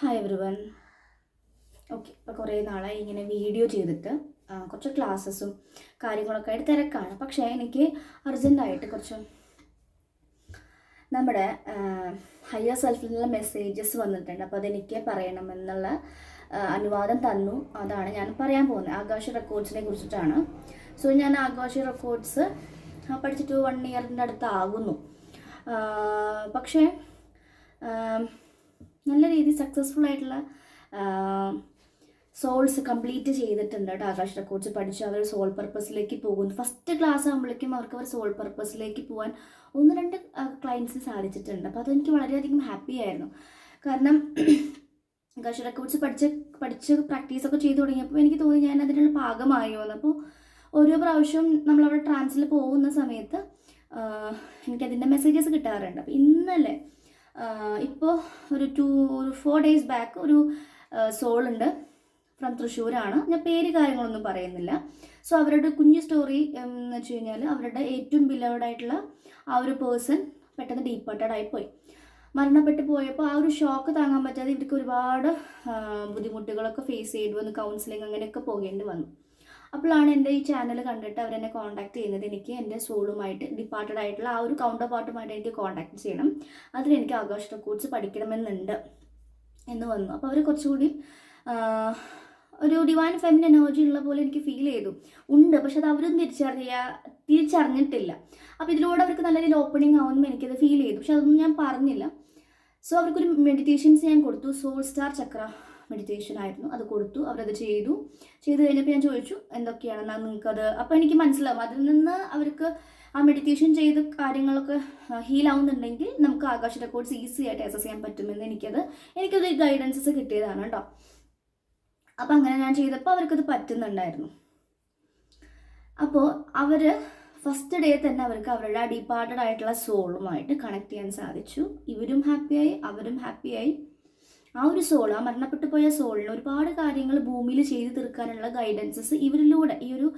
Hi every okay ഇപ്പോൾ കുറേ നാളായി ഇങ്ങനെ വീഡിയോ ചെയ്തിട്ട്. കുറച്ച് ക്ലാസ്സസും കാര്യങ്ങളൊക്കെ ആയിട്ട് തിരക്കാണ്. പക്ഷേ എനിക്ക് അർജന്റായിട്ട് കുറച്ച് നമ്മുടെ ഹയർ സെൽഫിൽ നിന്നുള്ള മെസ്സേജസ് വന്നിട്ടുണ്ട്. അപ്പോൾ അതെനിക്ക് പറയണമെന്നുള്ള അനുവാദം തന്നു. അതാണ് ഞാൻ പറയാൻ പോകുന്നത്. ആകാശ റെക്കോർഡ്സിനെ കുറിച്ചിട്ടാണ്. സോ ഞാൻ ആകാശ റെക്കോർഡ്സ് പഠിച്ചിട്ട് വൺ ഇയറിന്റെ അടുത്താകുന്നു പക്ഷേ നല്ല രീതിയിൽ സക്സസ്ഫുൾ ആയിട്ടുള്ള സോൾസ് കംപ്ലീറ്റ് ചെയ്തിട്ടുണ്ട് കേട്ടോ ആകാശ് റെക്കോർഡ്സ് പഠിച്ച്. അവർ സോൾ പർപ്പസിലേക്ക് പോകുന്നു. ഫസ്റ്റ് ക്ലാസ് ആകുമ്പോഴേക്കും അവർക്ക് അവർ സോൾ പർപ്പസിലേക്ക് പോകാൻ ഒന്ന് രണ്ട് ക്ലയൻസിന് സാധിച്ചിട്ടുണ്ട്. അപ്പോൾ അതെനിക്ക് വളരെയധികം ഹാപ്പി ആയിരുന്നു. കാരണം ആകാശ് റെക്കോർഡ്സ് പഠിച്ച് പഠിച്ച് പ്രാക്ടീസൊക്കെ ചെയ്തു തുടങ്ങിയപ്പോൾ എനിക്ക് തോന്നി ഞാൻ അതിനുള്ള ഭാഗമായോ എന്ന്. അപ്പോൾ ഓരോ പ്രാവശ്യം നമ്മളവിടെ ട്രാൻസിൽ പോകുന്ന സമയത്ത് എനിക്കതിന്റെ മെസ്സേജസ് കിട്ടാറുണ്ട്. അപ്പോൾ ഇന്നലെ ഇപ്പോൾ ഒരു ടു ഒരു ഫോർ ഡേയ്സ് ബാക്ക് ഒരു സോളുണ്ട് ഫ്രം തൃശ്ശൂരാണ്. ഞാൻ പേര് കാര്യങ്ങളൊന്നും പറയുന്നില്ല. സോ അവരുടെ കുഞ്ഞു സ്റ്റോറി എന്ന് വെച്ച് കഴിഞ്ഞാൽ അവരുടെ ഏറ്റവും ബിലവഡായിട്ടുള്ള ആ ഒരു പേഴ്സൺ പെട്ടെന്ന് ഡീപ്പേർട്ടഡ് ആയിപ്പോയി പോയി. മരണപ്പെട്ടു പോയപ്പോൾ ആ ഒരു ഷോക്ക് താങ്ങാൻ പറ്റാതെ ഇവർക്ക് ഒരുപാട് ബുദ്ധിമുട്ടുകളൊക്കെ ഫേസ് ചെയ്തു വന്നു. കൗൺസിലിംഗ് അങ്ങനെയൊക്കെ പോകേണ്ടി വന്നു. അപ്പോഴാണ് എന്റെ ഈ ചാനൽ കണ്ടിട്ട് അവരെന്നെ കോൺടാക്ട് ചെയ്യുന്നത്. എനിക്ക് എന്റെ സോളുമായിട്ട് ഡിപ്പാർട്ടഡ് ആയിട്ടുള്ള ആ ഒരു കൗണ്ടർ പാർട്ടുമായിട്ട് എനിക്ക് കോൺടാക്ട് ചെയ്യണം. അതിന് എനിക്ക് റെക്കോർഡ്സ് പഠിക്കണമെന്നുണ്ട് എന്ന് വന്നു. അപ്പോൾ അവർ കുറച്ചുകൂടി ഒരു ഡിവൈൻ ഫെമിൻ എനർജി ഉള്ള പോലെ എനിക്ക് ഫീൽ ചെയ്തു. ഉണ്ട് പക്ഷെ അത് അവരും തിരിച്ചറിയ തിരിച്ചറിഞ്ഞിട്ടില്ല. അപ്പോൾ ഇതിലൂടെ അവർക്ക് നല്ല രീതിയിൽ ഓപ്പണിംഗ് ആവുമെന്ന് എനിക്കത് ഫീൽ ചെയ്തു. പക്ഷെ അതൊന്നും ഞാൻ പറഞ്ഞില്ല. സോ അവർക്കൊരു മെഡിറ്റേഷൻസ് ഞാൻ കൊടുത്തു. സോൾ സ്റ്റാർ ചക്ര മെഡിറ്റേഷൻ ആയിരുന്നു. അത് കൊടുത്തു അവരത് ചെയ്തു. ചെയ്ത് കഴിഞ്ഞപ്പോൾ ഞാൻ ചോദിച്ചു എന്തൊക്കെയാണ് എന്നാൽ നിങ്ങൾക്കത്? അപ്പോൾ എനിക്ക് മനസ്സിലാവും. അതിൽ നിന്ന് അവർക്ക് ആ മെഡിറ്റേഷൻ ചെയ്ത് കാര്യങ്ങളൊക്കെ ഹീൽ ആവുന്നുണ്ടെങ്കിൽ നമുക്ക് ആകാശ റെക്കോർഡ്സ് ഈസി ആയിട്ട് അസസ് ചെയ്യാൻ പറ്റുമെന്ന് എനിക്കത് എനിക്കത് ഗൈഡൻസസ് കിട്ടിയതാണ് കേട്ടോ. അപ്പം അങ്ങനെ ഞാൻ ചെയ്തപ്പോൾ അവർക്കത് പറ്റുന്നുണ്ടായിരുന്നു. അപ്പോൾ അവർ ഫസ്റ്റ് ഡേ തന്നെ അവർക്ക് അവരുടെ ഡിപ്പാർട്ടഡ് ആയിട്ടുള്ള സോളുമായിട്ട് കണക്ട് ചെയ്യാൻ സാധിച്ചു. ഇവരും ഹാപ്പിയായി അവരും ഹാപ്പിയായി ആ ഒരു സോൾ ആ മരണപ്പെട്ടു പോയ സോളിന് ഒരുപാട് കാര്യങ്ങൾ ഭൂമിയിൽ ചെയ്തു തീർക്കാനുള്ള ഗൈഡൻസസ് ഇവരിലൂടെ ഈ ഒരു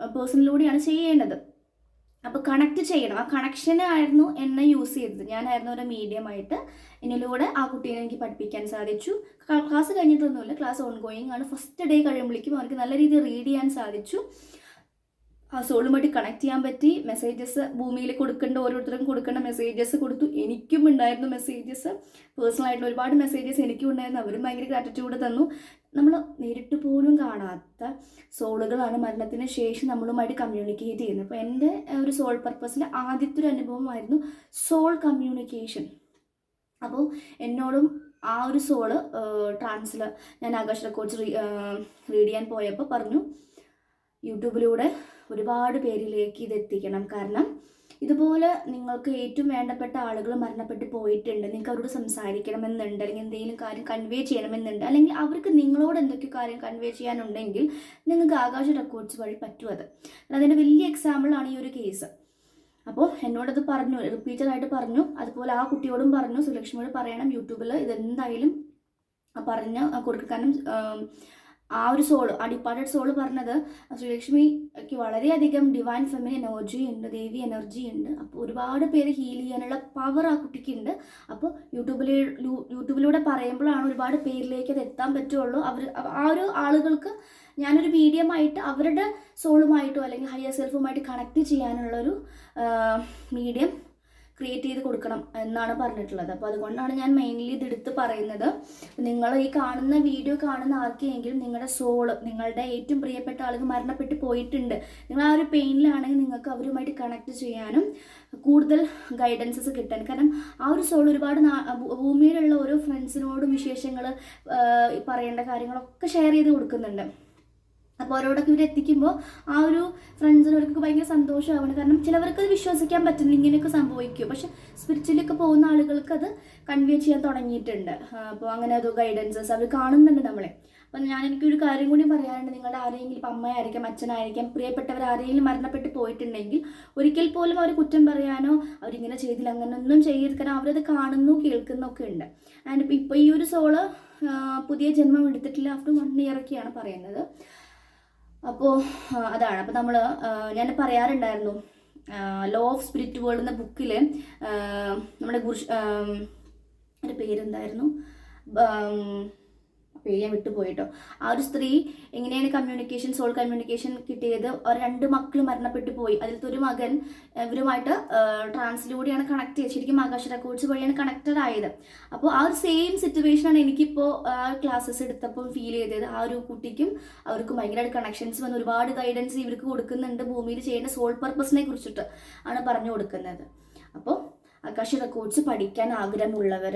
പേഴ്സണിലൂടെയാണ് ചെയ്യേണ്ടത്. അപ്പോൾ കണക്ട് ചെയ്യണം. ആ കണക്ഷനായിരുന്നു എന്നെ യൂസ് ചെയ്തത്. ഞാനായിരുന്നു ഒരു മീഡിയം ആയിട്ട് എന്നിലൂടെ ആ കുട്ടീനെ എനിക്ക് പഠിപ്പിക്കാൻ സാധിച്ചു. ക്ലാസ് കഴിഞ്ഞിട്ടൊന്നുമില്ല. ക്ലാസ് ഓൺ ഗോയിങ് ആണ്. ഫസ്റ്റ് ഡേ കഴിയുമ്പോഴേക്കും അവർക്ക് നല്ല രീതിയിൽ റീഡ് ചെയ്യാൻ സാധിച്ചു. സോളുമായിട്ട് കണക്ട് ചെയ്യാൻ പറ്റി. മെസ്സേജസ് ഭൂമിയിൽ കൊടുക്കേണ്ട ഓരോരുത്തർക്കും കൊടുക്കേണ്ട മെസ്സേജസ് കൊടുത്തു. എനിക്കും ഉണ്ടായിരുന്നു മെസ്സേജസ് പേഴ്സണലായിട്ടുള്ള ഒരുപാട് മെസ്സേജസ് എനിക്കും ഉണ്ടായിരുന്നു. അവരും ഭയങ്കര ഗ്രാറ്റിറ്റ്യൂഡ് തന്നു. നമ്മൾ നേരിട്ട് പോലും കാണാത്ത സോളുകളാണ് മരണത്തിന് ശേഷം നമ്മളുമായിട്ട് കമ്മ്യൂണിക്കേറ്റ് ചെയ്യുന്നത്. അപ്പോൾ എന്റെ ഒരു സോൾ പർപ്പസിൽ ആദ്യത്തെ ഒരു അനുഭവമായിരുന്നു സോൾ കമ്മ്യൂണിക്കേഷൻ അപ്പോൾ എന്നോടും ആ ഒരു സോൾ ട്രാൻസിൽ ഞാൻ ആകാശ് റെക്കോർഡ്സ് റീഡ് ചെയ്യാൻ പോയപ്പോൾ പറഞ്ഞു യൂട്യൂബിലൂടെ ഒരുപാട് പേരിലേക്ക് ഇത് എത്തിക്കണം കാരണം ഇതുപോലെ നിങ്ങൾക്ക് ഏറ്റവും വേണ്ടപ്പെട്ട ആളുകൾ മരണപ്പെട്ട് പോയിട്ടുണ്ട്. നിങ്ങൾക്ക് അവരോട് സംസാരിക്കണമെന്നുണ്ട്. അല്ലെങ്കിൽ എന്തെങ്കിലും കാര്യം കൺവേ ചെയ്യണമെന്നുണ്ട്. അല്ലെങ്കിൽ അവർക്ക് നിങ്ങളോട് എന്തൊക്കെ കാര്യം കൺവേ ചെയ്യാനുണ്ടെങ്കിൽ നിങ്ങൾക്ക് ആകാശ റെക്കോർഡ്സ് വഴി പറ്റും അത്. അതിന്റെ വലിയ എക്സാമ്പിളാണ് ഈ ഒരു കേസ് അപ്പോൾ എന്നോടത് പറഞ്ഞു. റിപ്പീറ്റഡായിട്ട് പറഞ്ഞു. അതുപോലെ ആ കുട്ടിയോടും പറഞ്ഞു. സുലക്ഷ്മിയോട് പറയണം. യൂട്യൂബിൽ ഇതെന്തായാലും പറഞ്ഞ് കൊടുക്കുക കാരണം ആം, ഒരു സോൾ ആ ഡിപ്പാർട്ടഡ് സോൾ പറഞ്ഞത് ശ്രീലക്ഷ്മിക്ക് വളരെയധികം ഡിവൈൻ ഫെമിൻ എനർജി ഉണ്ട് ദേവി എനർജി ഉണ്ട്. അപ്പോൾ ഒരുപാട് പേര് ഹീൽ ചെയ്യാനുള്ള പവർ ആ കുട്ടിക്ക് ഉണ്ട് അപ്പോൾ യൂട്യൂബിലെ യൂട്യൂബിലൂടെ പറയുമ്പോഴാണ് ഒരുപാട് പേരിലേക്ക് അത് എത്താൻ പറ്റുള്ളൂ. അവർ ആ ഒരു ആളുകൾക്ക് ഞാനൊരു മീഡിയമായിട്ട് അവരുടെ സോളുമായിട്ടോ അല്ലെങ്കിൽ ഹയർ സെൽഫുമായിട്ട് കണക്ട് ചെയ്യാനുള്ളൊരു മീഡിയം ക്രിയേറ്റ് ചെയ്ത് കൊടുക്കണം എന്നാണ് പറഞ്ഞിട്ടുള്ളത്. അപ്പോൾ അതുകൊണ്ടാണ് ഞാൻ മെയിൻലി ഇത് എടുത്ത് പറയുന്നത്. നിങ്ങൾ ഈ കാണുന്ന വീഡിയോ കാണുന്ന ആർക്കെങ്കിലും നിങ്ങളുടെ സോൾ നിങ്ങളുടെ ഏറ്റവും പ്രിയപ്പെട്ട ആൾക്ക് മരണപ്പെട്ട് പോയിട്ടുണ്ട്. നിങ്ങൾ ആ ഒരു പെയിനിലാണെങ്കിൽ നിങ്ങൾക്ക് അവരുമായിട്ട് കണക്ട് ചെയ്യാനും കൂടുതൽ ഗൈഡൻസസ് കിട്ടാൻ. കാരണം ആ ഒരു സോൾ ഒരുപാട് ഭൂമിയിലുള്ള ഓരോ ഫ്രണ്ട്സിനോടും വിശേഷങ്ങൾ പറയേണ്ട കാര്യങ്ങളൊക്കെ ഷെയർ ചെയ്ത് കൊടുക്കുന്നുണ്ട്. അപ്പോൾ അവരോടൊക്കെ ഇവർ എത്തിക്കുമ്പോൾ ആ ഒരു ഫ്രണ്ട്സിനവർക്ക് ഭയങ്കര സന്തോഷമാവണം കാരണം ചിലവർക്ക് അത് വിശ്വസിക്കാൻ പറ്റുന്നില്ല ഇങ്ങനെയൊക്കെ സംഭവിക്കും. പക്ഷെ സ്പിരിച്വലൊക്കെ പോകുന്ന ആളുകൾക്ക് അത് കൺവേ ചെയ്യാൻ തുടങ്ങിയിട്ടുണ്ട്. അപ്പോൾ അങ്ങനെ അത് ഗൈഡൻസസ് അവർ കാണുന്നുണ്ട് നമ്മളെ. അപ്പം ഞാൻ എനിക്കൊരു കാര്യം കൂടി പറയാനുണ്ട്. നിങ്ങളുടെ ആരെങ്കിലും ഇപ്പം അമ്മയായിരിക്കാം അച്ഛനായിരിക്കാം പ്രിയപ്പെട്ടവർ ആരെങ്കിലും മരണപ്പെട്ട് പോയിട്ടുണ്ടെങ്കിൽ ഒരിക്കൽ പോലും അവർ കുറ്റം പറയാനോ അവരിങ്ങനെ ചെയ്തില്ല അങ്ങനെ ഒന്നും ചെയ്യരുത്. കാരണം അവരത് കാണുന്നു കേൾക്കുന്നു ഒക്കെ ഉണ്ട്. ആൻഡ് ഇപ്പം ഇപ്പോൾ ഈ ഒരു സോൾ പുതിയ ജന്മം എടുത്തിട്ടില്ല. ആഫ്റ്റർ വൺ ഇയർ ഒക്കെയാണ് പറയുന്നത്. അപ്പോൾ അതാണ്. അപ്പോൾ നമ്മൾ ഞാൻ പറയാറുണ്ടായിരുന്നു. ലോ ഓഫ് സ്പിരിറ്റ് വേൾഡ് എന്ന ബുക്കിൽ നമ്മുടെ ഗുരു പേരെന്തായിരുന്നു? ഞാൻ വിട്ടുപോയിട്ടോ ആ ഒരു സ്ത്രീ എങ്ങനെയാണ് കമ്മ്യൂണിക്കേഷൻ സോൾ കമ്മ്യൂണിക്കേഷൻ കിട്ടിയത്? രണ്ട് മക്കൾ മരണപ്പെട്ടു പോയി. അതിലത്തെ ഒരു മകൻ ഇവരുമായിട്ട് ട്രാൻസിലൂടെയാണ് കണക്ട് ചെയ്ത് ശരിക്കും ആകാശ റെക്കോർഡ്സ് വഴിയാണ് കണക്റ്റഡ് ആയത്. അപ്പോൾ ആ ഒരു സെയിം സിറ്റുവേഷനാണ് എനിക്കിപ്പോൾ ആ ക്ലാസ്സസ് എടുത്തപ്പോൾ ഫീൽ ചെയ്തത്. ആ ഒരു കുട്ടിക്കും അവർക്ക് ഭയങ്കരമായിട്ട് കണക്ഷൻസ് വന്ന് ഒരുപാട് ഗൈഡൻസ് ഇവർക്ക് കൊടുക്കുന്നുണ്ട് ഭൂമിയിൽ ചെയ്യേണ്ട സോൾ പർപ്പസിനെ കുറിച്ചിട്ട് ആണ് പറഞ്ഞു കൊടുക്കുന്നത്. അപ്പോൾ ആകാശ റെക്കോർഡ്സ് പഠിക്കാൻ ആഗ്രഹമുള്ളവർ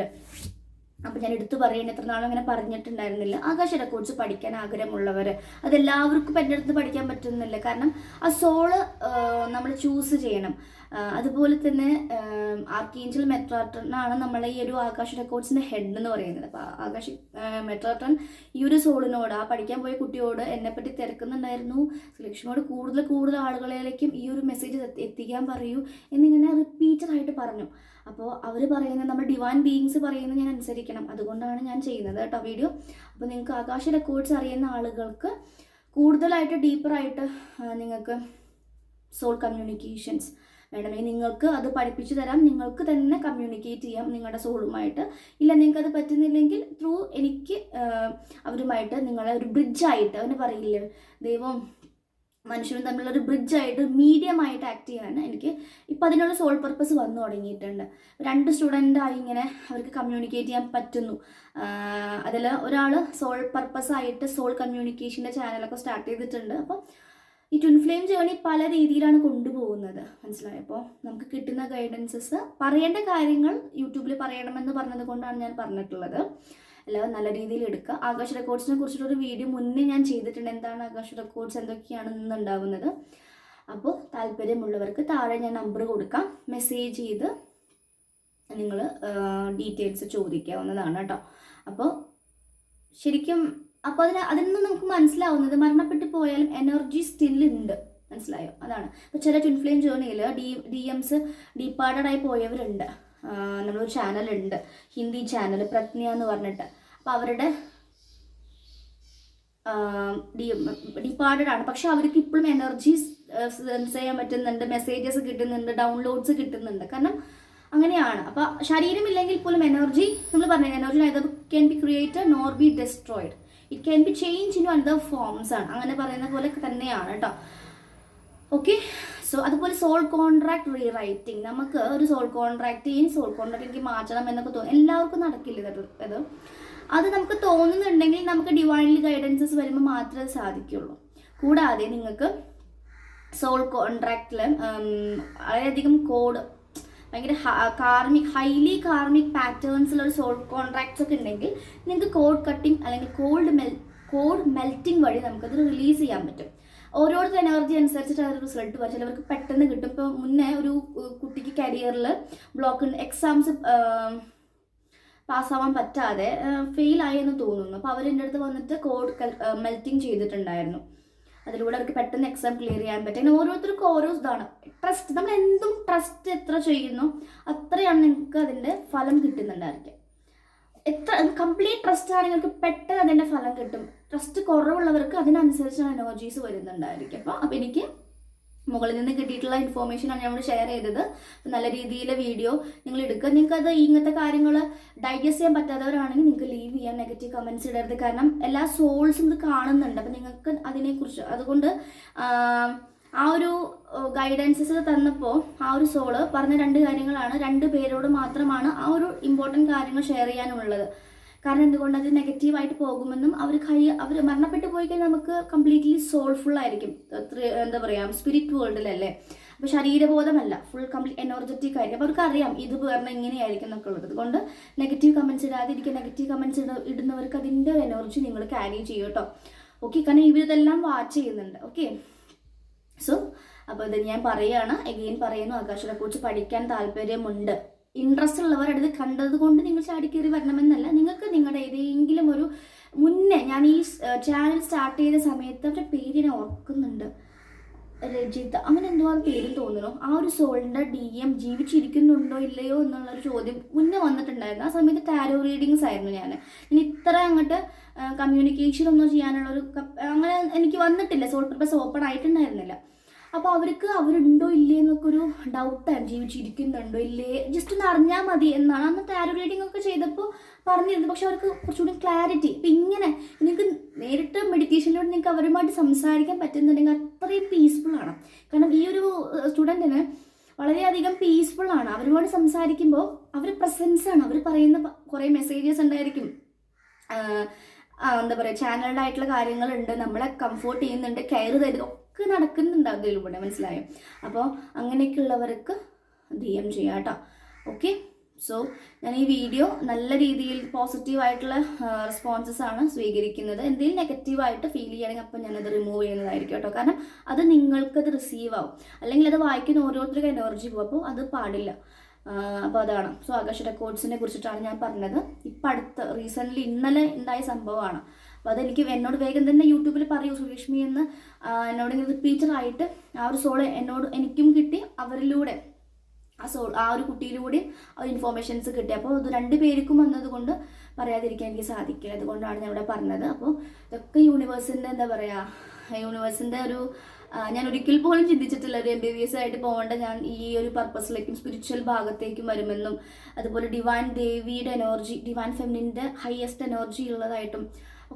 അപ്പം ഞാൻ എടുത്തു പറയുന്നത് എത്ര നാളും അങ്ങനെ പറഞ്ഞിട്ടുണ്ടായിരുന്നില്ല. ആകാശ റെക്കോർഡ്സ് പഠിക്കാൻ ആഗ്രഹമുള്ളവർ അതെല്ലാവർക്കും എന്റെ അടുത്ത് പഠിക്കാൻ പറ്റുന്നില്ല. കാരണം ആ സോൾ നമ്മൾ ചൂസ് ചെയ്യണം. അതുപോലെ തന്നെ ആർക്കേഞ്ചൽ മെട്രാട്ടനാണ് നമ്മൾ ഈ ഒരു ആകാശ റെക്കോർഡ്സിന്റെ ഹെഡ് എന്ന് പറയുന്നത്. അപ്പോൾ ആകാശ് മെട്രാട്ടൺ ഈ ഒരു സോളിനോട് ആ പഠിക്കാൻ പോയ കുട്ടിയോട് എന്നെപ്പറ്റി തിരക്കുന്നുണ്ടായിരുന്നു. ലക്ഷ്മിയോട് കൂടുതൽ കൂടുതൽ ആളുകളിലേക്കും ഈ ഒരു മെസ്സേജ് എത്തിക്കാൻ പറയൂ എന്നിങ്ങനെ റിപ്പീറ്റഡ് ആയിട്ട് പറഞ്ഞു. അപ്പോൾ അവർ പറയുന്നത് നമ്മൾ ഡിവൈൻ ബീയിങ്സ് പറയുന്നത് ഞാൻ അനുസരിക്കണം. അതുകൊണ്ടാണ് ഞാൻ ചെയ്യുന്നത് കേട്ടോ വീഡിയോ അപ്പോൾ നിങ്ങൾക്ക് ആകാശ റെക്കോർഡ്സ് അറിയുന്ന ആളുകൾക്ക് കൂടുതലായിട്ട് ഡീപ്പറായിട്ട് നിങ്ങൾക്ക് സോൾ കമ്മ്യൂണിക്കേഷൻസ് വേണമെങ്കിൽ നിങ്ങൾക്ക് അത് പഠിപ്പിച്ചു തരാം. നിങ്ങൾക്ക് തന്നെ കമ്മ്യൂണിക്കേറ്റ് ചെയ്യാം നിങ്ങളുടെ സോളുമായിട്ട് ഇല്ല നിങ്ങൾക്ക് അത് പറ്റുന്നില്ലെങ്കിൽ ത്രൂ എനിക്ക് അവരുമായിട്ട് നിങ്ങളെ ഒരു ബ്രിഡ്ജായിട്ട് അവന് പറയില്ലേ ദൈവം തമ്മിലുള്ള ഒരു ബ്രിഡ്ജായിട്ട് മീഡിയമായിട്ട് ആക്ട് ചെയ്യാൻ എനിക്ക് ഇപ്പം അതിനുള്ള സോൾ പർപ്പസ് വന്നു തുടങ്ങിയിട്ടുണ്ട്. രണ്ട് സ്റ്റുഡന്റായി ഇങ്ങനെ അവർക്ക് കമ്മ്യൂണിക്കേറ്റ് ചെയ്യാൻ പറ്റുന്നു. അതിൽ ഒരാൾ സോൾ പർപ്പസ് ആയിട്ട് സോൾ കമ്മ്യൂണിക്കേഷന്റെ ചാനലൊക്കെ സ്റ്റാർട്ട് ചെയ്തിട്ടുണ്ട്. അപ്പം ഈ ട്വിൻ ഫ്ലെയിം ജേണി പല രീതിയിലാണ് കൊണ്ടുപോകുന്നത്. മനസ്സിലായപ്പോൾ നമുക്ക് കിട്ടുന്ന ഗൈഡൻസസ് പറയേണ്ട കാര്യങ്ങൾ യൂട്യൂബിൽ പറയണമെന്ന് പറഞ്ഞത് കൊണ്ടാണ് ഞാൻ പറഞ്ഞിട്ടുള്ളത്. എല്ലാവരും നല്ല രീതിയിൽ എടുക്കുക ആകാശ റെക്കോർഡ്സിനെ കുറിച്ചിട്ടൊരു വീഡിയോ മുന്നേ ഞാൻ ചെയ്തിട്ടുണ്ട്. എന്താണ് ആകാശ റെക്കോർഡ്സ് എന്തൊക്കെയാണ് ഇന്നുണ്ടാവുന്നത്? അപ്പോൾ താല്പര്യമുള്ളവർക്ക് താഴെ ഞാൻ നമ്പർ കൊടുക്കാം. മെസ്സേജ് ചെയ്ത് നിങ്ങൾ ഡീറ്റെയിൽസ് ചോദിക്കാവുന്നതാണ് കേട്ടോ. അപ്പോൾ ശരിക്കും അപ്പോൾ അതിന് അതിൽ നിന്ന് നമുക്ക് മനസ്സിലാവുന്നത് മരണപ്പെട്ടു പോയാലും എനർജി സ്റ്റിൽ ഉണ്ട്. മനസ്സിലായോ? അതാണ്. ഇപ്പോൾ ചില twin flame D D Ms departed ആയി പോയവരുണ്ട്. നമ്മളൊരു ചാനലുണ്ട്. ഹിന്ദി ചാനൽ പ്രജ്ഞ എന്ന് പറഞ്ഞിട്ട്. അപ്പോൾ അവരുടെ ഡിപ്പാർട്ടഡ് ആണ്. പക്ഷെ അവർക്ക് ഇപ്പോഴും എനർജീസ് സെൻസ് ചെയ്യാൻ പറ്റുന്നുണ്ട് മെസ്സേജസ് കിട്ടുന്നുണ്ട് ഡൗൺലോഡ്സ് കിട്ടുന്നുണ്ട്. കാരണം അങ്ങനെയാണ്. അപ്പോൾ ശരീരമില്ലെങ്കിൽ പോലും എനർജി നമ്മൾ പറഞ്ഞു energy either can be created nor be destroyed it can be change in another forms ആണ്. അങ്ങനെ പറയുന്ന പോലെ തന്നെയാണ് കേട്ടോ ഓക്കെ സോ അതുപോലെ സോൾ കോൺട്രാക്ട് റീറൈറ്റിംഗ് നമുക്ക് ഒരു സോൾ കോൺട്രാക്ട് ഈ സോൾ കോൺട്രാക്ട് എനിക്ക് മാറ്റണം എന്നൊക്കെ തോന്നും. എല്ലാവർക്കും നടക്കില്ല ഇത് അത് അത് നമുക്ക് തോന്നുന്നുണ്ടെങ്കിൽ നമുക്ക് ഡിവൈൻലി ഗൈഡൻസസ് വരുമ്പോൾ മാത്രമേ സാധിക്കുള്ളൂ. കൂടാതെ നിങ്ങൾക്ക് സോൾ കോൺട്രാക്റ്റിൽ വളരെയധികം കോഡ് ഭയങ്കര കാർമിക് ഹൈലി കാർമിക് പാറ്റേൺസിലുള്ള സോൾ കോൺട്രാക്ട്സ് ഒക്കെ ഉണ്ടെങ്കിൽ നിങ്ങൾക്ക് കോഡ് കട്ടിങ് അല്ലെങ്കിൽ കോൾഡ് മെൽ കോഡ് മെൽറ്റിംഗ് വഴി നമുക്കത് റിലീസ് ചെയ്യാൻ പറ്റും. ഓരോരുത്തർ എനർജി അനുസരിച്ചിട്ട് അതിന് റിസൾട്ട് വരും. ചിലവർക്ക് പെട്ടെന്ന് കിട്ടും. ഇപ്പോൾ മുന്നേ ഒരു കുട്ടിക്ക് കരിയറിൽ ബ്ലോക്ക് എക്സാംസ് പാസ്സാവാൻ പറ്റാതെ ഫെയിൽ ആയി എന്ന് തോന്നുന്നു. അപ്പോൾ എന്റെ അടുത്ത് വന്നിട്ട് കോഡ് മെൽറ്റിംഗ് ചെയ്തിട്ടുണ്ടായിരുന്നു. അതിലൂടെ അവർക്ക് പെട്ടെന്ന് എക്സാം ക്ലിയർ ചെയ്യാൻ പറ്റും. അങ്ങനെ ഓരോരുത്തർക്കും ഓരോ ഇതാണ്. ട്രസ്റ്റ് നമ്മൾ എന്തും ട്രസ്റ്റ് എത്ര ചെയ്യുന്നു അത്രയാണ് നിങ്ങൾക്ക് അതിന്റെ ഫലം കിട്ടുന്നുണ്ടായിരിക്കും എത്ര കംപ്ലീറ്റ് ട്രസ്റ്റ് ആണ് നിങ്ങൾക്ക് പെട്ടെന്ന് അതിന്റെ ഫലം കിട്ടും. ട്രസ്റ്റ് കുറവുള്ളവർക്ക് അതിനനുസരിച്ചാണ് എനർജീസ് വരുന്നുണ്ടായിരിക്കും അപ്പോൾ അപ്പോൾ എനിക്ക് മുകളിൽ നിന്ന് കിട്ടിയിട്ടുള്ള ഇൻഫോർമേഷനാണ് ഞാൻ ഷെയർ ചെയ്തത്. നല്ല രീതിയിലെ വീഡിയോ നിങ്ങൾ എടുക്കുക. നിങ്ങൾക്ക് അത് ഇങ്ങനത്തെ കാര്യങ്ങൾ ഡൈജസ്റ്റ് ചെയ്യാൻ പറ്റാത്തവരാണെങ്കിൽ നിങ്ങൾക്ക് ലീവ് ചെയ്യാൻ നെഗറ്റീവ് കമൻസ് ഇടരുത്. കാരണം എല്ലാ സോൾസും ഇത് കാണുന്നുണ്ട്. അപ്പം നിങ്ങൾക്ക് അതിനെക്കുറിച്ച് അതുകൊണ്ട് ആം, ഒരു ഗൈഡൻസസ് തന്നപ്പോൾ ആ ഒരു സോൾ പറഞ്ഞ രണ്ട് കാര്യങ്ങളാണ്. രണ്ട് പേരോട് മാത്രമാണ് ആ ഒരു ഇമ്പോർട്ടന്റ് കാര്യങ്ങൾ ഷെയർ ചെയ്യാനുള്ളത്. കാരണം എന്തുകൊണ്ട് അത് നെഗറ്റീവായിട്ട് പോകുമെന്നും അവർ കൈ അവർ മരണപ്പെട്ടു പോയി കഴിഞ്ഞാൽ നമുക്ക് കംപ്ലീറ്റ്ലി സോൾഫുൾ ആയിരിക്കും. എന്താ പറയുക സ്പിരിറ്റ് വേൾഡിലല്ലേ അപ്പോൾ ശരീരബോധമല്ല ഫുൾ കംപ്ലീറ്റ് എനർജറ്റിക് ആയിരിക്കും. അപ്പോൾ അവർക്ക് അറിയാം ഇത് പറഞ്ഞാൽ ഇങ്ങനെയായിരിക്കും എന്നൊക്കെ ഉള്ളത്. അതുകൊണ്ട് നെഗറ്റീവ് കമൻസ് ഇടാതെ ഇരിക്കുക നെഗറ്റീവ് കമൻസ് ഇട ഇടുന്നവർക്ക് അതിന്റെ എനർജി നിങ്ങൾ ക്യാരി ചെയ്യും കേട്ടോ. ഓക്കെ കാരണം ഇവരിതെല്ലാം വാച്ച് ചെയ്യുന്നുണ്ട്. ഓക്കെ സോ അപ്പോൾ ഇത് ഞാൻ പറയുകയാണ്. എഗെയിൻ പറയുന്നു ആകാശനെ കുറിച്ച് പഠിക്കാൻ താല്പര്യമുണ്ട്. ഇൻട്രസ്റ്റ് ഉള്ളവർ അടുത്ത് കണ്ടത് കൊണ്ട് നിങ്ങൾ ചാടിക്കേറി വരണമെന്നല്ല. നിങ്ങൾക്ക് നിങ്ങളുടെ ഏതെങ്കിലും ഒരു മുന്നേ ഞാൻ ഈ ചാനൽ സ്റ്റാർട്ട് ചെയ്ത സമയത്ത് അവരുടെ പേര് ഞാൻ ഓർക്കുന്നുണ്ട്. രജിത അങ്ങനെ എന്തോ ആ പേര് തോന്നുന്നു. ആ ഒരു സോളിന്റെ ഡി എം ജീവിച്ചിരിക്കുന്നുണ്ടോ ഇല്ലയോ എന്നുള്ളൊരു ചോദ്യം മുന്നേ വന്നിട്ടുണ്ടായിരുന്നു. ആ സമയത്ത് ടാരോ റീഡിങ്സ് ആയിരുന്നു ഞാൻ. ഇനി ഇത്ര അങ്ങോട്ട് കമ്മ്യൂണിക്കേഷൻ ഒന്നും ചെയ്യാനുള്ള ഒരു അങ്ങനെ എനിക്ക് വന്നിട്ടില്ല. സോൾ പർപ്പസ് ഓപ്പൺ ആയിട്ടുണ്ടായിരുന്നില്ല. അപ്പോൾ അവർക്ക് അവരുണ്ടോ ഇല്ലേ എന്നൊക്കെ ഒരു ഡൗട്ടാണ് ജീവിച്ചിരിക്കുന്നുണ്ടോ ഇല്ലേ? ജസ്റ്റ് ഒന്ന് അറിഞ്ഞാൽ മതി എന്നാണ്. അന്ന് ടാരോ റീഡിംഗ് ഒക്കെ ചെയ്തപ്പോൾ പറഞ്ഞിരുന്നു. പക്ഷെ അവർക്ക് കുറച്ചുകൂടി ക്ലാരിറ്റി ഇപ്പം ഇങ്ങനെ നിങ്ങൾക്ക് നേരിട്ട് മെഡിറ്റേഷനിലൂടെ നിങ്ങൾക്ക് അവരുമായിട്ട് സംസാരിക്കാൻ പറ്റുന്നുണ്ടെങ്കിൽ അത്രയും പീസ്ഫുൾ ആണ്. കാരണം ഈ ഒരു സ്റ്റുഡന്റിന് വളരെയധികം പീസ്ഫുൾ ആണ്. അവരുമായിട്ട് സംസാരിക്കുമ്പോൾ അവർ പ്രസൻസ് ആണ്. അവർ പറയുന്ന കുറേ മെസ്സേജസ് ഉണ്ടായിരിക്കും. എന്താ പറയുക ചാനൽഡ് ആയിട്ടുള്ള കാര്യങ്ങളുണ്ട് നമ്മളെ കംഫോർട്ട് ചെയ്യുന്നുണ്ട് കെയർ തരുന്നു ഒക്കെ നടക്കുന്നുണ്ട് അതിലൂടെ മനസ്സിലായോ? അപ്പോൾ അങ്ങനെയൊക്കെയുള്ളവർക്ക് ഡി എം ചെയ്യാം കേട്ടോ ഓക്കെ സോ ഞാൻ ഈ വീഡിയോ നല്ല രീതിയിൽ പോസിറ്റീവായിട്ടുള്ള റെസ്പോൺസസ് ആണ് സ്വീകരിക്കുന്നത്. എന്തെങ്കിലും നെഗറ്റീവായിട്ട് ഫീൽ ചെയ്യണമെങ്കിൽ അപ്പം ഞാനത് റിമൂവ് ചെയ്യുന്നതായിരിക്കും കേട്ടോ കാരണം അത് നിങ്ങൾക്കത് റിസീവ് ആവും. അല്ലെങ്കിൽ അത് വായിക്കുന്ന ഓരോരുത്തർക്കും എനർജി പോകും അപ്പോൾ അത് പാടില്ല. അപ്പോൾ അതാണ്. സോ ആകാശ റെക്കോർഡ്സിനെ കുറിച്ചിട്ടാണ് ഞാൻ പറഞ്ഞത്. ഇപ്പം അടുത്ത റീസെന്റ്ലി ഇന്നലെ ഉണ്ടായ സംഭവമാണ്. അപ്പോൾ അതെനിക്ക് എന്നോട് വേഗം തന്നെ യൂട്യൂബിൽ പറയൂ സുരേഷ്മി എന്ന്. എന്നോട് ഇങ്ങനെ റിപ്പീറ്ററായിട്ട് ആ ഒരു സോൾ എന്നോട് എനിക്കും കിട്ടി അവരിലൂടെ. ആ സോൾ ആ ഒരു കുട്ടിയിലൂടെ ആ ഇൻഫോർമേഷൻസ് കിട്ടി. അപ്പോൾ ഇത് രണ്ട് പേർക്കും വന്നതുകൊണ്ട് പറയാതിരിക്കാൻ എനിക്ക് സാധിക്കില്ല. അതുകൊണ്ടാണ് ഞാൻ ഇവിടെ പറഞ്ഞത്. അപ്പോൾ ഇതൊക്കെ യൂണിവേഴ്സിന്റെ എന്താ പറയുക യൂണിവേഴ്സിന്റെ ഒരു ഞാൻ ഒരിക്കൽ പോലും ചിന്തിച്ചിട്ടില്ല ഒരു എം ബി ബി എസ് ആയിട്ട് പോകേണ്ട ഞാൻ ഈ ഒരു പർപ്പസിലേക്കും സ്പിരിച്വൽ ഭാഗത്തേക്കും വരുമെന്നും അതുപോലെ ഡിവൈൻ ദേവിയുടെ എനർജി ഡിവൈൻ ഫെമിനിന്റെ ഹയസ്റ്റ് എനർജി ഉള്ളതായിട്ടും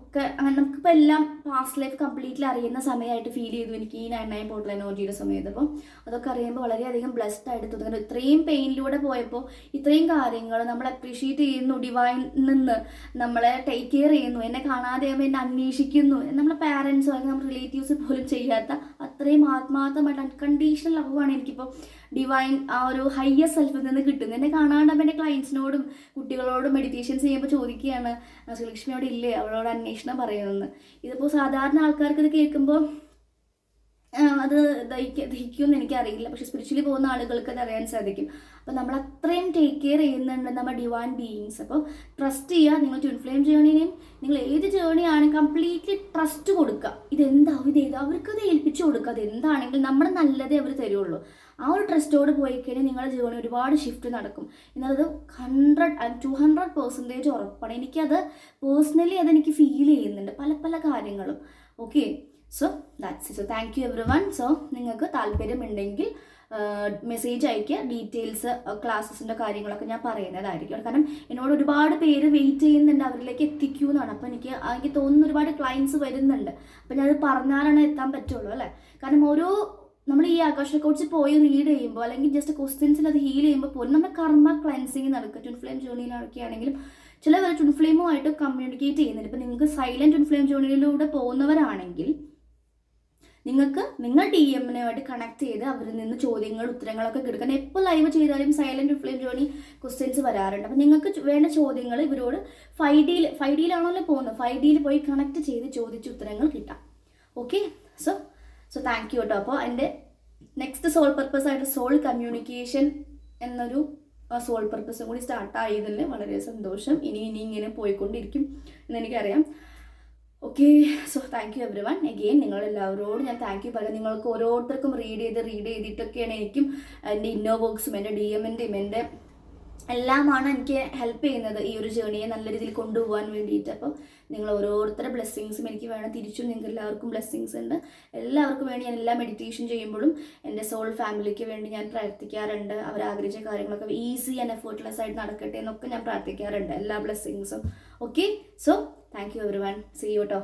ഒക്കെ അങ്ങനെ നമുക്കിപ്പോൾ എല്ലാം പാസ്റ്റ് ലൈഫ് കംപ്ലീറ്റ്ലി അറിയുന്ന സമയമായിട്ട് ഫീൽ ചെയ്തു. എനിക്ക് ഈ നയൻ നയൻ പോർട്ടൽ എനോജിയുടെ സമയത്ത് അപ്പം അതൊക്കെ അറിയുമ്പോൾ വളരെയധികം ബ്ലെസ്ഡ് ആയിട്ട് തോന്നുന്നു. ഇത്രയും പെയിനിലൂടെ പോയപ്പോൾ ഇത്രയും കാര്യങ്ങൾ നമ്മൾ അപ്രീഷിയേറ്റ് ചെയ്യുന്നു. ഡിവൈൻ നിന്ന് നമ്മളെ ടേക്ക് കെയർ ചെയ്യുന്നു. എന്നെ കാണാതെ എന്നെ അന്വേഷിക്കുന്നു. നമ്മളെ പാരൻസോ അല്ലെങ്കിൽ നമ്മുടെ റിലേറ്റീവ്സ് പോലും ചെയ്യാത്ത അത്രയും ആത്മാർത്ഥമായിട്ട് അൺകണ്ടീഷണൽ ലവാണ് എനിക്കിപ്പോൾ ഡിവൈൻ ആ ഒരു ഹയർ സെൽഫിൽ നിന്ന് കിട്ടുന്നത്. എന്നെ കാണാണ്ട് എന്റെ ക്ലയൻസിനോടും കുട്ടികളോടും മെഡിറ്റേഷൻസ് ചെയ്യുമ്പോൾ ചോദിക്കുകയാണ് ശ്രീലക്ഷ്മിയോട് ഇല്ലേ അവളോട് അന്വേഷണം പറയുമെന്ന് ഇതിപ്പോൾ സാധാരണ ആൾക്കാർക്ക് ഇത് കേൾക്കുമ്പോൾ അത് ദഹിക്ക ദഹിക്കുമെന്ന് എനിക്കറിയില്ല. പക്ഷെ സ്പിരിച്വലി പോകുന്ന ആളുകൾക്ക് അത് അറിയാൻ സാധിക്കും. അപ്പോൾ നമ്മൾ അത്രയും ടേക്ക് കെയർ ചെയ്യുന്നുണ്ട് നമ്മുടെ ഡിവൈൻ ബീയിങ്സ് അപ്പോൾ ട്രസ്റ്റ് ചെയ്യുക നിങ്ങൾ ട്വിൻ ഫ്ലെയിം ജേണിനെയും നിങ്ങൾ ഏത് ജേണിയാണ് കംപ്ലീറ്റ്ലി ട്രസ്റ്റ് കൊടുക്കുക ഇതെന്താവും ഇത് അവർക്ക് അത് ഏൽപ്പിച്ചു കൊടുക്കുക അത് എന്താണെങ്കിലും നമ്മുടെ നല്ലതേ അവർ തരുള്ളൂ. ആ ഒരു ട്രസ്റ്റോട് പോയി കഴിഞ്ഞാൽ നിങ്ങളുടെ ജേണി ഒരുപാട് ഷിഫ്റ്റ് നടക്കും. എന്നുള്ളത് ഹൺഡ്രഡ് ടു ഹൺഡ്രഡ് പെർസെന്റേജ് ഉറപ്പാണ്. എനിക്കത് പേഴ്സണലി അതെനിക്ക് ഫീൽ ചെയ്യുന്നുണ്ട്. പല പല കാര്യങ്ങളും. Okay so that's so thank you everyone so നിങ്ങൾക്ക് താല്പര്യമുണ്ടെങ്കിൽ മെസ്സേജ് അയക്കുക ഡീറ്റെയിൽസ് ക്ലാസ്സസിന്റെ കാര്യങ്ങളൊക്കെ ഞാൻ പറയുന്നതായിരിക്കും. കാരണം എന്നോട് ഒരുപാട് പേര് വെയിറ്റ് ചെയ്യുന്നുണ്ട്. അവരിലേക്ക് എത്തിക്കൂ എന്നാണ് അപ്പോൾ എനിക്ക് എനിക്ക് തോന്നുന്ന ഒരുപാട് ക്ലയൻസ് വരുന്നുണ്ട്. അപ്പോൾ ഞാനത് പറഞ്ഞാലാണ് എത്താൻ പറ്റുള്ളൂ അല്ലേ? കാരണം ഓരോ നമ്മൾ ഈ ആകാശ കോച്ച് പോയി റീഡ് ചെയ്യുമ്പോൾ അല്ലെങ്കിൽ ജസ്റ്റ് ക്വസ്റ്റ്യൻസിൽ അത് ഹീൽ ചെയ്യുമ്പോൾ പോലും നമ്മുടെ കർമ്മ ക്ലൻസിങ് നടക്കുക ട്വിൻ ഫ്ലെയിം ജേണിയിലൊക്കെയാണെങ്കിലും ചിലവർ ട്വിൻ ഫ്ലെയിമുമായിട്ട് കമ്മ്യൂണിക്കേറ്റ് ചെയ്യുന്നുണ്ട്. ഇപ്പം നിങ്ങൾക്ക് സൈലന്റ് ട്വിൻ ഫ്ലെയിം ജേണിയിലൂടെ പോകുന്നവരാണെങ്കിൽ നിങ്ങൾക്ക് നിങ്ങൾ ഡി എമ്മിനുമായിട്ട് കണക്ട് ചെയ്ത് അവരിൽ നിന്ന് ചോദ്യങ്ങൾ ഉത്തരങ്ങളൊക്കെ കിടക്കാൻ എപ്പോൾ ലൈവ് ചെയ്താലും സൈലന്റ് ഫ്ലെയിം ജോണി ക്വസ്റ്റ്യൻസ് വരാറുണ്ട്. അപ്പം നിങ്ങൾക്ക് വേണ്ട ചോദ്യങ്ങൾ ഇവരോട് ഫൈവ് ഡിയിൽ ഫൈവ് ഡിയിലാണല്ലോ പോകുന്നത്. ഫൈവ് ഡിയിൽ പോയി കണക്ട് ചെയ്ത് ചോദിച്ച ഉത്തരങ്ങൾ കിട്ടാം. Okay so so thank you കേട്ടോ അപ്പോൾ എന്റെ നെക്സ്റ്റ് സോൾ പർപ്പസ് ആയിട്ട് സോൾ കമ്മ്യൂണിക്കേഷൻ എന്നൊരു സോൾ പർപ്പസും കൂടി സ്റ്റാർട്ട് ആയതിൽ വളരെ സന്തോഷം. ഇനി ഇനി ഇങ്ങനെ പോയിക്കൊണ്ടിരിക്കും എന്നെനിക്കറിയാം okay so thank you everyone again നിങ്ങളെല്ലാവരോടും ഞാൻ താങ്ക് യു പറയാം നിങ്ങൾക്ക് ഓരോരുത്തർക്കും റീഡ് ചെയ്ത് റീഡ് ചെയ്തിട്ടൊക്കെയാണ് എനിക്കും എന്റെ ഇന്നോ ബോക്സും എന്റെ ഡി എമ്മിന്റെയും എന്റെ എല്ലാമാണ് എനിക്ക് ഹെൽപ്പ് ചെയ്യുന്നത് ഈ ഒരു ജേണിയെ നല്ല രീതിയിൽ കൊണ്ടുപോകാൻ വേണ്ടിയിട്ട്. അപ്പോൾ നിങ്ങൾ ഓരോരുത്തരുടെ ബ്ലെസ്സിങ്സും എനിക്ക് വേണം. തിരിച്ചും നിങ്ങൾക്ക് എല്ലാവർക്കും ബ്ലെസ്സിങ്സ് ഉണ്ട്. എല്ലാവർക്കും വേണ്ടി ഞാൻ എല്ലാ മെഡിറ്റേഷൻ ചെയ്യുമ്പോഴും എന്റെ സോൾ ഫാമിലിക്ക് വേണ്ടി ഞാൻ പ്രാർത്ഥിക്കാറുണ്ട്. അവർ ആഗ്രഹിച്ച കാര്യങ്ങളൊക്കെ ഈസി ആൻഡ് എഫേർട്ട്ലെസ് ആയിട്ട് നടക്കട്ടെ എന്നൊക്കെ ഞാൻ പ്രാർത്ഥിക്കാറുണ്ട്. എല്ലാ ബ്ലെസ്സിങ്സും okay so thank you everyone see you കേട്ടോ